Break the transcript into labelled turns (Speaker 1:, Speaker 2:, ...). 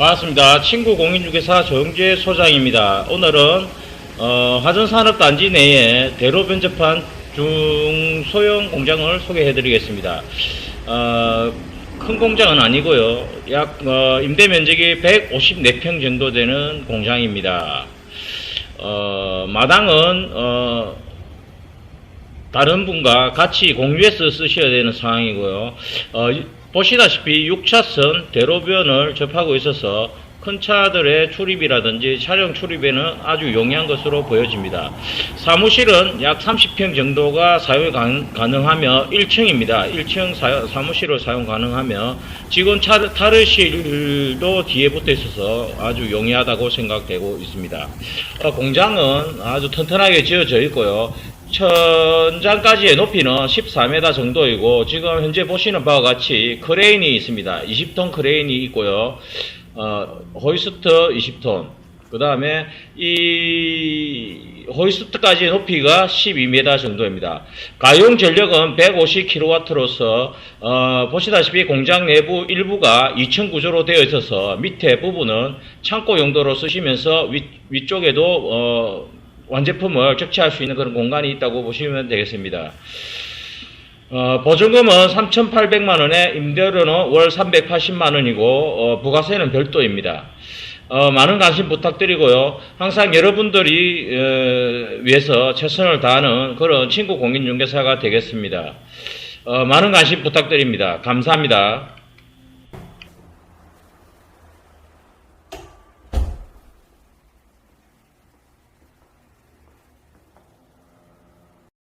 Speaker 1: 반갑습니다. 친구 공인중개사 정재 소장입니다. 오늘은 어, 화전산업단지 내에 대로 변접한 중소형 공장을 소개해드리겠습니다. 어, 큰 공장은 아니고요. 약 어, 임대 면적이 154평 정도 되는 공장입니다. 어, 마당은 어, 다른 분과 같이 공유해서 쓰셔야 되는 상황이고요. 어, 이- 보시다시피 6차선 대로변을 접하고 있어서 큰 차들의 출입이라든지 차량 출입에는 아주 용이한 것으로 보여집니다. 사무실은 약 30평 정도가 사용 가- 가능하며 1층입니다. 1층 사, 무실을 사용 가능하며 직원 차, 타르실도 뒤에 붙어 있어서 아주 용이하다고 생각되고 있습니다. 어, 공장은 아주 튼튼하게 지어져 있고요. 천장까지의 높이는 14m 정도이고 지금 현재 보시는 바와 같이 크레인이 있습니다. 20톤 크레인이 있고요. 어, 호이스트 20톤. 그 다음에 이 호이스트까지의 높이가 12m 정도입니다. 가용 전력은 150kW로서 어, 보시다시피 공장 내부 일부가 2층 구조로 되어 있어서 밑에 부분은 창고 용도로 쓰시면서 위, 위쪽에도 어, 완제품을 적치할 수 있는 그런 공간이 있다고 보시면 되겠습니다. 어, 보증금은 3,800만 원에 임대료는 월 380만 원이고 어, 부가세는 별도입니다. 어, 많은 관심 부탁드리고요. 항상 여러분들이 어, 위해서 최선을 다하는 그런 친구 공인중개사가 되겠습니다. 어, 많은 관심 부탁드립니다. 감사합니다.